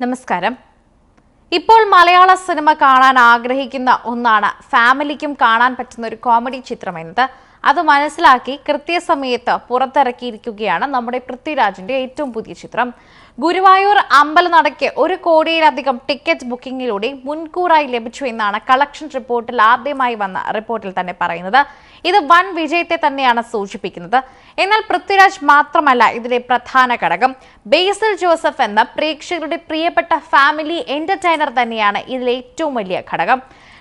നമസ്കാരം. ഇപ്പോൾ മലയാള സിനിമ കാണാൻ ആഗ്രഹിക്കുന്ന ഒന്നാണ് ഫാമിലിക്കും കാണാൻ പറ്റുന്ന ഒരു കോമഡി ചിത്രം എന്നത് അത് മനസ്സിലാക്കി കൃത്യസമയത്ത് പുറത്തിറക്കിയിരിക്കുകയാണ് നമ്മുടെ പൃഥ്വിരാജിന്റെ ഏറ്റവും പുതിയ ചിത്രം. ഗുരുവായൂർ അമ്പലനടയ്ക്ക് ഒരു കോടിയിലധികം ടിക്കറ്റ് ബുക്കിംഗിലൂടെ മുൻകൂറായി ലഭിച്ചു എന്നാണ് കളക്ഷൻ റിപ്പോർട്ടിൽ ആദ്യമായി വന്ന റിപ്പോർട്ടിൽ തന്നെ പറയുന്നത്. ഇത് വൻ വിജയത്തെ തന്നെയാണ് സൂചിപ്പിക്കുന്നത്. എന്നാൽ പൃഥ്വിരാജ് മാത്രമല്ല ഇതിലെ പ്രധാന ഘടകം. ബേസിൽ ജോസഫ് എന്ന പ്രേക്ഷകരുടെ പ്രിയപ്പെട്ട ഫാമിലി എന്റർടൈനർ തന്നെയാണ് ഇതിലെ ഏറ്റവും വലിയ ഘടകം.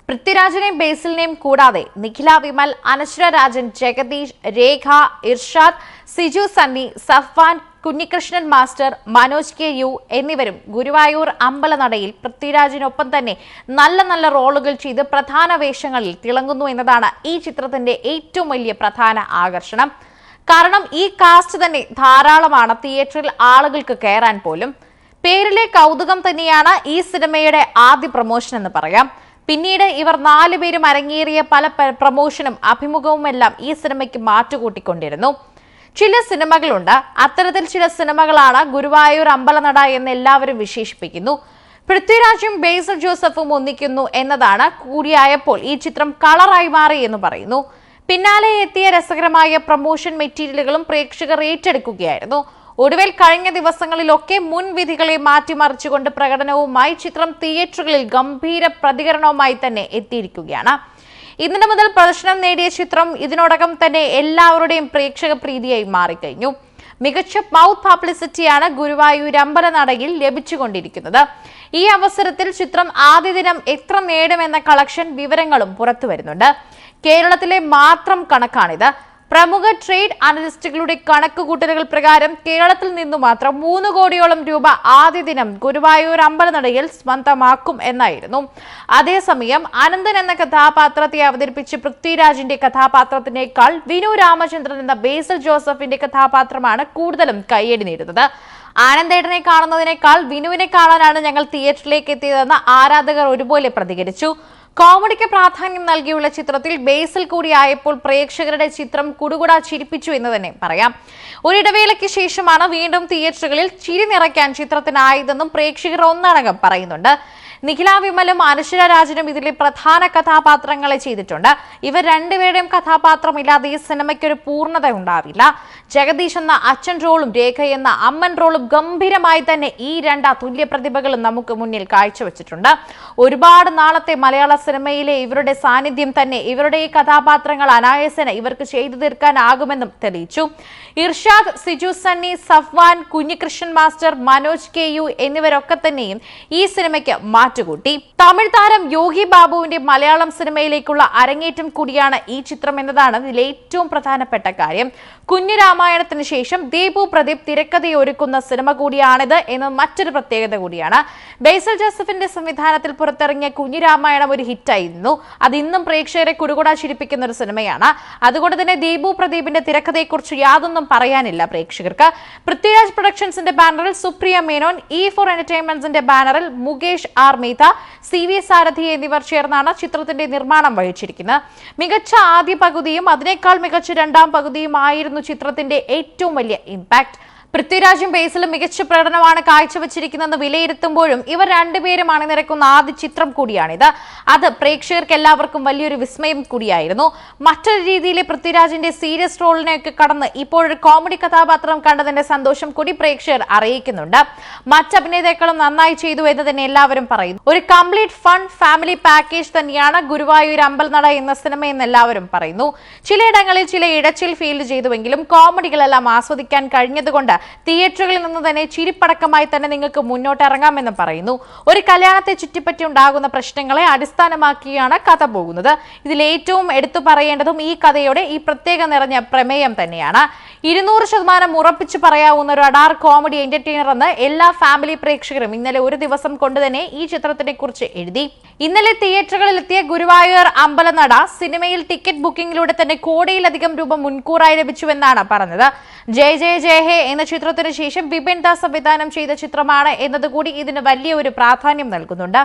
പൃഥ്വിരാജിനെയും ബേസിലിനെയും കൂടാതെ Nikhila Vimal Anaswara Rajan Jagadeesh Rekha Irshad Siju Sunny Safwan Kunjikrishnan master Manoj K U എന്നിവരും ഗുരുവായൂർ അമ്പലനടയിൽ പൃഥ്വിരാജിനൊപ്പം തന്നെ നല്ല നല്ല റോളുകൾ ചെയ്ത് പ്രധാന വേഷങ്ങളിൽ തിളങ്ങുന്നു എന്നതാണ് ഈ ചിത്രത്തിന്റെ ഏറ്റവും വലിയ പ്രധാന ആകർഷണം. കാരണം ഈ കാസ്റ്റ് തന്നെ ധാരാളമാണ് തിയേറ്ററിൽ ആളുകൾക്ക് കയറാൻ പോലും. പേരിലെ കൗതുകം തന്നെയാണ് ഈ സിനിമയുടെ ആദ്യ പ്രൊമോഷൻ എന്ന് പറയാം. പിന്നീട് ഇവർ നാലുപേരും അരങ്ങേറിയ പല പ്രമോഷനും അഭിമുഖവുമെല്ലാം ഈ സിനിമയ്ക്ക് മാറ്റുകൂട്ടിക്കൊണ്ടിരുന്നു. ചില സിനിമകളുണ്ട്. അത്തരത്തിൽ ചില സിനിമകളാണ് ഗുരുവായൂർ അമ്പലനട എന്ന് എല്ലാവരും വിശേഷിപ്പിക്കുന്നു. പൃഥ്വിരാജും ബേസൽ ജോസഫും ഒന്നിക്കുന്നു എന്നതാണ് കൂടിയായപ്പോൾ ഈ ചിത്രം കളറായി മാറി എന്ന് പറയുന്നു. പിന്നാലെ എത്തിയ രസകരമായ പ്രമോഷൻ മെറ്റീരിയലുകളും പ്രേക്ഷകർ ഏറ്റെടുക്കുകയായിരുന്നു. ഒടുവിൽ കഴിഞ്ഞ ദിവസങ്ങളിലൊക്കെ മുൻവിധികളെ മാറ്റിമറിച്ചുകൊണ്ട് പ്രകടനവുമായി ചിത്രം തിയേറ്ററുകളിൽ ഗംഭീര പ്രതികരണവുമായി തന്നെ എത്തിയിരിക്കുകയാണ്. ഇന്നലെ മുതൽ പ്രദർശനം നേടിയ ചിത്രം ഇതിനോടകം തന്നെ എല്ലാവരുടെയും പ്രേക്ഷക പ്രീതിയായി മാറിക്കഴിഞ്ഞു. മികച്ച മൗത്ത് പബ്ലിസിറ്റിയാണ് ഗുരുവായൂർ അമ്പല നടയിൽ ലഭിച്ചുകൊണ്ടിരിക്കുന്നത്. ഈ അവസരത്തിൽ ചിത്രം ആദ്യ ദിനം എത്ര നേടുമെന്ന കളക്ഷൻ വിവരങ്ങളും പുറത്തു വരുന്നുണ്ട് കേരളത്തിലെ മാത്രം കണക്കാണിത്. പ്രമുഖ ട്രേഡ് അനലിസ്റ്റുകളുടെ കണക്കുകൂട്ടലുകൾ പ്രകാരം കേരളത്തിൽ നിന്നു മാത്രം മൂന്ന് കോടിയോളം രൂപ ആദ്യ ദിനം ഗുരുവായൂർ അമ്പലനടയിൽ സ്വന്തമാക്കും എന്നായിരുന്നു. അതേസമയം അനന്തൻ എന്ന കഥാപാത്രത്തെ അവതരിപ്പിച്ച് പൃഥ്വിരാജിന്റെ കഥാപാത്രത്തിനേക്കാൾ വിനു രാമചന്ദ്രൻ എന്ന ബേസൽ ജോസഫിന്റെ കഥാപാത്രമാണ് കൂടുതലും കയ്യടി നേടുന്നത് ആനന്ദേട്ടനെ കാണുന്നതിനേക്കാൾ വിനുവിനെ കാണാനാണ് ഞങ്ങൾ തിയേറ്ററിലേക്ക് എത്തിയതെന്ന് ആരാധകർ ഒരുപോലെ പ്രതികരിച്ചു. കോമഡിക്ക് പ്രാധാന്യം നൽകിയുള്ള ചിത്രത്തിൽ ബേസിൽ കൂടിയായപ്പോൾ പ്രേക്ഷകരുടെ ചിത്രം കുടുകുട ചിരിപ്പിച്ചു എന്ന് തന്നെ പറയാം. ഒരിടവേളയ്ക്ക് ശേഷമാണ് വീണ്ടും തിയേറ്ററുകളിൽ ചിരി നിറയ്ക്കാൻ ചിത്രത്തിനായതെന്നും പ്രേക്ഷകർ ഒന്നടങ്കം പറയുന്നുണ്ട്. നിഖില വിമലും അനശ്വര രാജനും ഇതിലെ പ്രധാന കഥാപാത്രങ്ങളെ ചെയ്തിട്ടുണ്ട്. ഇവർ രണ്ടുപേരുടെയും കഥാപാത്രമില്ലാതെ ഈ സിനിമയ്ക്ക് ഒരു പൂർണത ഉണ്ടാവില്ല ജഗദീഷ് എന്ന അച്ഛൻ റോളും രേഖ എന്ന അമ്മൻ റോളും ഗംഭീരമായി തന്നെ ഈ രണ്ട് തുല്യ പ്രതിഭകളും നമുക്ക് മുന്നിൽ കാഴ്ചവെച്ചിട്ടുണ്ട്. ഒരുപാട് നാളത്തെ മലയാള സിനിമയിലെ ഇവരുടെ സാന്നിധ്യം തന്നെ ഇവരുടെ ഈ കഥാപാത്രങ്ങൾ അനായാസന ഇവർക്ക് ചെയ്തു തീർക്കാനാകുമെന്നും തെളിയിച്ചു. Irshad Siju Sunny Safwan Kunjikrishnan master Manoj K U എന്നിവരൊക്കെ തന്നെയും ഈ സിനിമയ്ക്ക് മാറ്റുകൂട്ടി തമിഴ് താരം യോഗി ബാബുവിന്റെ മലയാളം സിനിമയിലേക്കുള്ള അരങ്ങേറ്റം കൂടിയാണ് ഈ ചിത്രം എന്നതാണ് ഇതിലെ ഏറ്റവും പ്രധാനപ്പെട്ട കാര്യം. കുഞ്ഞു രാമായണത്തിന് ശേഷം ദീപു പ്രദീപ് തിരക്കഥയൊരുക്കുന്ന സിനിമ കൂടിയാണിത് എന്ന് മറ്റൊരു പ്രത്യേകത കൂടിയാണ്. ബേസൽ ജോസഫിന്റെ സംവിധാനത്തിൽ പുറത്തിറങ്ങിയ കുഞ്ഞു രാമായണം ഒരു ഹിറ്റായിരുന്നു. അത് ഇന്നും പ്രേക്ഷകരെ കുടുകൂടാ ചിരിപ്പിക്കുന്ന ഒരു സിനിമയാണ്. അതുകൊണ്ട് തന്നെ ദീപു പ്രദീപിന്റെ തിരക്കഥയെക്കുറിച്ച് യാതൊന്നും പറയാനില്ല പ്രേക്ഷകർക്ക്. പൃഥ്വിരാജ് പ്രൊഡക്ഷൻസിന്റെ ബാനറിൽ സുപ്രിയ മേനോൻ ഇ ഫോർ എന്റർടൈൻമെന്റ്സിന്റെ ബാനറിൽ Mukesh R Mehta C V Sarathi എന്നിവർ ചേർന്നാണ് ചിത്രത്തിന്റെ നിർമ്മാണം വഹിച്ചിരിക്കുന്നത്. മികച്ച ആദ്യ പകുതിയും അതിനേക്കാൾ മികച്ച രണ്ടാം പകുതിയും ആയിരുന്നു ചിത്രത്തിന്റെ ഏറ്റവും വലിയ ഇമ്പാക്ട് പൃഥ്വിരാജും ബേസിലും മികച്ച പ്രകടനമാണ് കാഴ്ചവെച്ചിരിക്കുന്നതെന്ന് വിലയിരുത്തുമ്പോഴും ഇവർ രണ്ടുപേരും അണിനിരക്കുന്ന ആദ്യ ചിത്രം കൂടിയാണിത് അത് പ്രേക്ഷകർക്ക് എല്ലാവർക്കും വലിയൊരു വിസ്മയം കൂടിയായിരുന്നു. മറ്റൊരു രീതിയിലെ പൃഥ്വിരാജിന്റെ സീരിയസ് റോളിനെയൊക്കെ കടന്ന് ഇപ്പോഴൊരു കോമഡി കഥാപാത്രം കണ്ടതിന്റെ സന്തോഷം കൂടി പ്രേക്ഷകർ അറിയിക്കുന്നുണ്ട്. മറ്റഭിനേതാക്കളും നന്നായി ചെയ്തു എന്ന് തന്നെ എല്ലാവരും പറയുന്നു. ഒരു കംപ്ലീറ്റ് ഫൺ ഫാമിലി പാക്കേജ് തന്നെയാണ് ഗുരുവായൂർ അമ്പൽനട എന്ന സിനിമ എന്ന് എല്ലാവരും പറയുന്നു. ചിലയിടങ്ങളിൽ ചില ഇടച്ചിൽ ഫീൽ ചെയ്തുവെങ്കിലും കോമഡികളെല്ലാം ആസ്വദിക്കാൻ കഴിഞ്ഞതുകൊണ്ട് തിയേറ്ററുകളിൽ നിന്ന് തന്നെ ചിരിപ്പടക്കമായി തന്നെ നിങ്ങൾക്ക് മുന്നോട്ട് ഇറങ്ങാമെന്ന് പറയുന്നു. ഒരു കല്യാണത്തെ ചുറ്റിപ്പറ്റി ഉണ്ടാകുന്ന പ്രശ്നങ്ങളെ അടിസ്ഥാനമാക്കിയാണ് കഥ പോകുന്നത്. ഇതിൽ ഏറ്റവും എടുത്തു പറയേണ്ടതും ഈ കഥയുടെ ഈ പ്രത്യേക നിറഞ്ഞ പ്രമേയം തന്നെയാണ്. ഇരുന്നൂറ് ശതമാനം ഉറപ്പിച്ചു പറയാവുന്ന ഒരു അഡാർ കോമഡി എന്റർടൈനർ എന്ന് എല്ലാ ഫാമിലി പ്രേക്ഷകരും ഇന്നലെ ഒരു ദിവസം കൊണ്ട് തന്നെ ഈ ചിത്രത്തിനെ കുറിച്ച് എഴുതി. ഇന്നലെ തിയേറ്ററുകളിൽ എത്തിയ ഗുരുവായൂർ അമ്പലനട സിനിമയിൽ ടിക്കറ്റ് ബുക്കിംഗിലൂടെ തന്നെ കോടിയിലധികം രൂപ മുൻകൂറായി ലഭിച്ചുവെന്നാണ് പറഞ്ഞത്. ജയ ജയ ജയ ഹേ എന്ന ചിത്രത്തിന് ശേഷം വിപിൻ ദാസ് സംവിധാനം ചെയ്ത ചിത്രമാണ് എന്നതുകൂടി ഇതിന് വലിയ ഒരു പ്രാധാന്യം നൽകുന്നുണ്ട്.